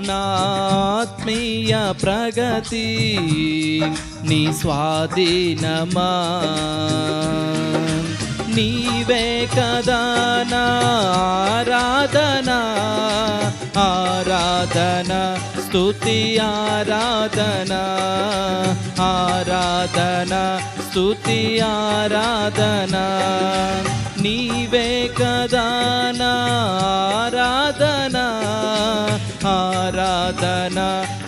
నాత్మీయ ప్రగతి నీ స్వాధీనమా? నీవే కదా ఆరాధన ఆరాధన స్తుతి ఆరాధన ఆరాధన స్తుతి ఆరాధన. నీవే కదా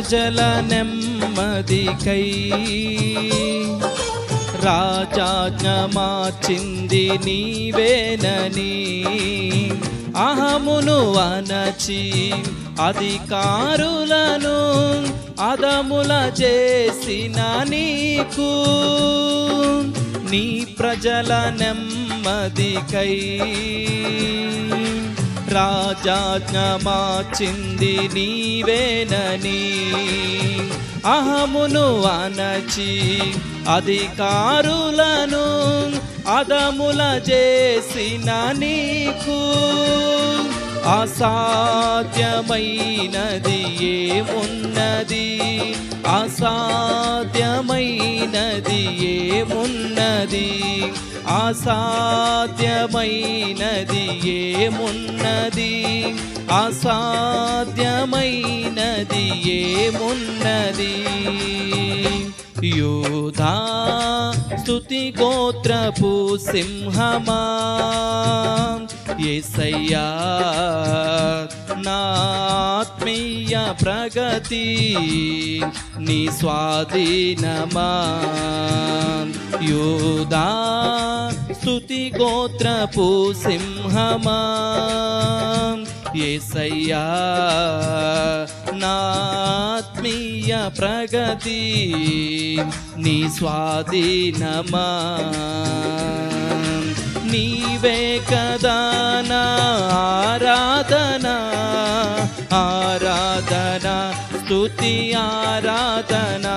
ప్రజల నెమ్మదికై రాజాజ్ఞ మార్చింది నీవేనని అహమును అనచి అధికారులను అదముల చేసిన నీకు నీ ప్రజల నెమ్మదికై రాజాజ్ఞ మార్చింది నీవేనని. అహమును అనచి అధికారులను అదముల చేసిన నీకు. అసాధ్యమైనది ఏమున్నది? అసాధ్యమైనది ఏమున్నది? అసాధ్యమైనది ఏమున్నది? అసాధ్యమైనది ఏమున్నది? యోధా స్తుతి గోత్రపు సింహమా? ఎసయ్యా నాత్మీయ ప్రగతి నీ స్వాధీనమా? యోధా స్తుతి గోత్రపు సింహమా? ఏసయ్యా నాత్మీయ ప్రగతి నీ స్వాధీనమా? నీవే కదా నా ఆరాధనా? ఆరాధన స్తుతి ఆరాధనా?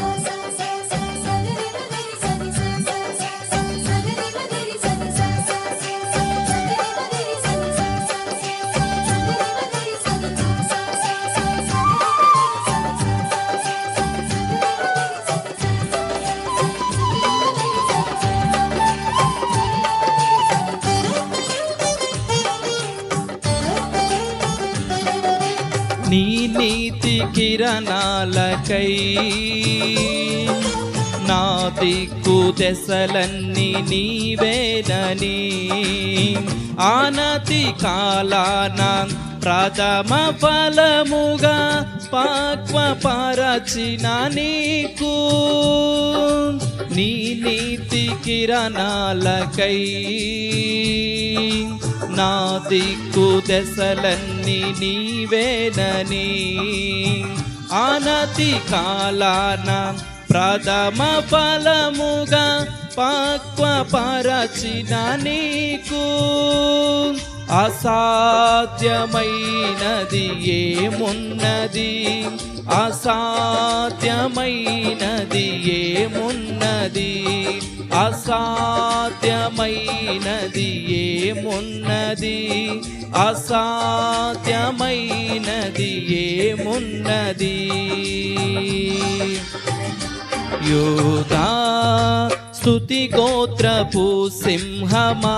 నీ నీతి కిరణాలకై. నా దిక్కు దశలన్నీ నీవేనని. ఆనతి కాలానా ప్రథమ ఫలముగా పాక్వ పరచిన నీకు. నీ నీతి కిరణాలకై నా దిక్కు దశలన్నీ నీవేనని. అనతి కాలాన ప్రథమ ఫలముగా పాక్వ పరచిన నీకు. అసాధ్యమైనది ఏమున్నది? అసాధ్యమైనది ఏమున్నది? అసాధ్యమైనది ఏమున్నది? అసాధ్యమైనది ఏమున్నది? యోగా స్తుతి గోత్రపు సింహమా?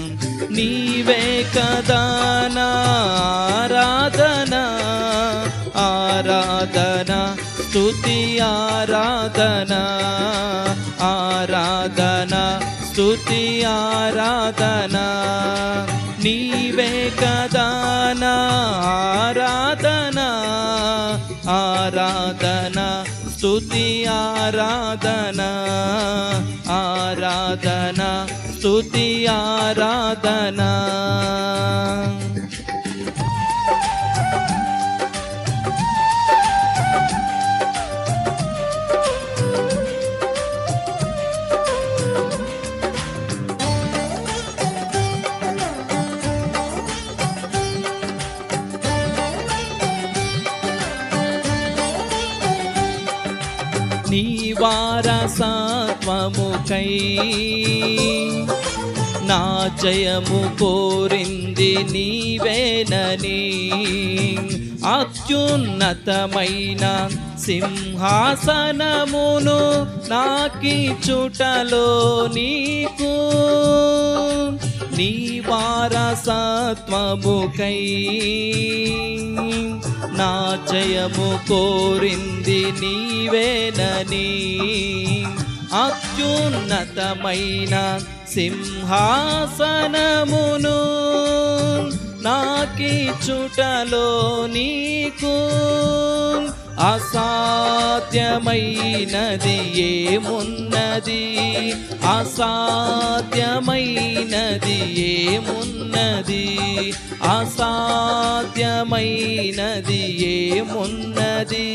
నీవే కదా ఆరాధన ఆరాధన స్తుతి ఆరాధన ఆరాధన స్తుతి ఆరాధన. నీవే కదా ఆరాధన ఆరాధన స్తుతి ఆరాధన ఆరాధన. स्तुति आराधना। జయముకై. నా జయము కోరింది నీవేనని. అత్యున్నతమైన సింహాసనమును నాకి చుటలో నీకు. నీ వారసత్వముకై. నా జయము కోరింది నీవేనని. అత్యున్నతమైన సింహాసనమును నాకి చుటలో నీకు అసాధ్యమైనది ఏమున్నది? అసాధ్యమైనది ఏమున్నది? అసాధ్యమైనది ఏమున్నది?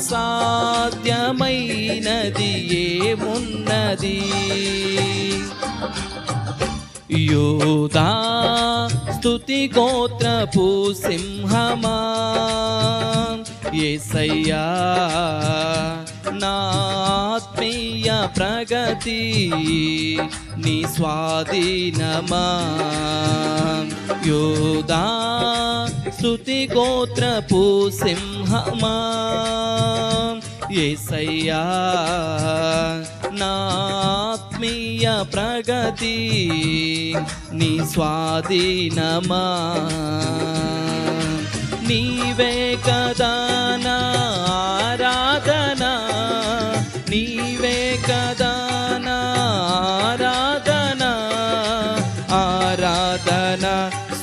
అసాధ్యమైనది ఏమున్నది? యోదా స్తుతి గోత్రపు సింహమా? ఏసయ్యా నాత్మీయ ప్రగతి నీ స్వాధీనమా? యోదా స్తుతి గోత్రపు సింహమా? ఏసయ్యా నాత్మీయ ప్రగతి నీ స్వాధీనమా? నీవే కదా